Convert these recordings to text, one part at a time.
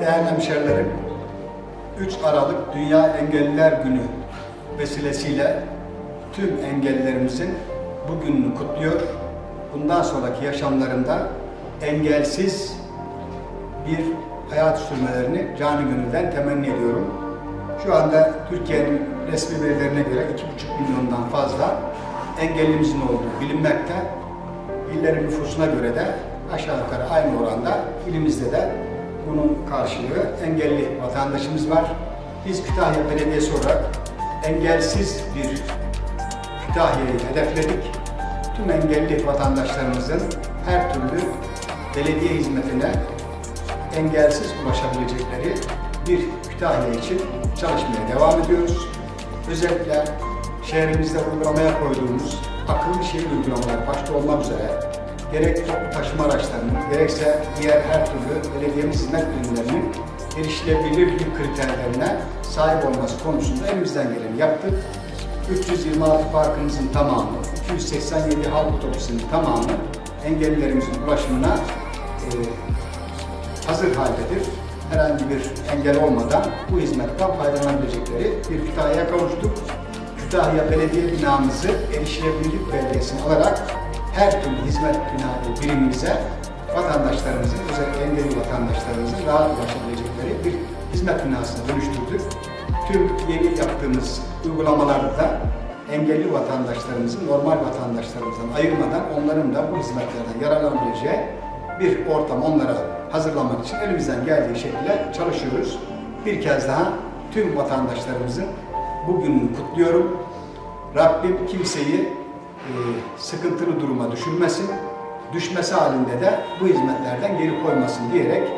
Değerli hemşerilerim, 3 Aralık Dünya Engelliler Günü vesilesiyle tüm engellilerimizin bugününü kutluyor. Bundan sonraki yaşamlarında engelsiz bir hayat sürmelerini canı gönülden temenni ediyorum. Şu anda Türkiye'nin resmi verilerine göre 2,5 milyondan fazla engellimizin olduğu bilinmekte. İllerin nüfusuna göre de aşağı yukarı aynı oranda ilimizde de bunun karşılığı engelli vatandaşımız var. Biz Kütahya Belediyesi olarak engelsiz bir Kütahya'yı hedefledik. Tüm engelli vatandaşlarımızın her türlü belediye hizmetine engelsiz ulaşabilecekleri bir Kütahya için çalışmaya devam ediyoruz. Özellikle şehrimizde uygulamaya koyduğumuz akıllı şehir uygulamaları başta olmak üzere gerek toplu taşıma araçlarının gerekse diğer her türlü belediyemiz hizmet ürünlerinin erişilebilirlik kriterlerine sahip olması konusunda elimizden geleni yaptık. 326 parkımızın tamamı, 287 halk otobüsünün tamamı engellilerimizin ulaşımına e, hazır haldedir. Herhangi bir engel olmadan bu hizmetten faydalanabilecekleri bir Kütahya'ya kavuştuk. Kütahya Belediye binamızı erişilebilirlik belgesini alarak her türlü hizmet bina birimimize vatandaşlarımızın, özellikle engelli vatandaşlarımızın rahat ulaşabilecekleri bir hizmet binasına dönüştürdük. Tüm yeni yaptığımız uygulamalarda da engelli vatandaşlarımızı normal vatandaşlarımızdan ayırmadan onların da bu hizmetlerden yararlanabileceği bir ortam onlara hazırlamak için elimizden geldiği şekilde çalışıyoruz. Bir kez daha tüm vatandaşlarımızın bugününü kutluyorum. Rabbim kimseyi sıkıntılı duruma düşürmesin. Düşmesi halinde de bu hizmetlerden geri koymasın diyerek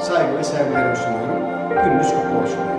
saygı ve sevgilerimi sunuyorum. Gününüz kutlu olsun.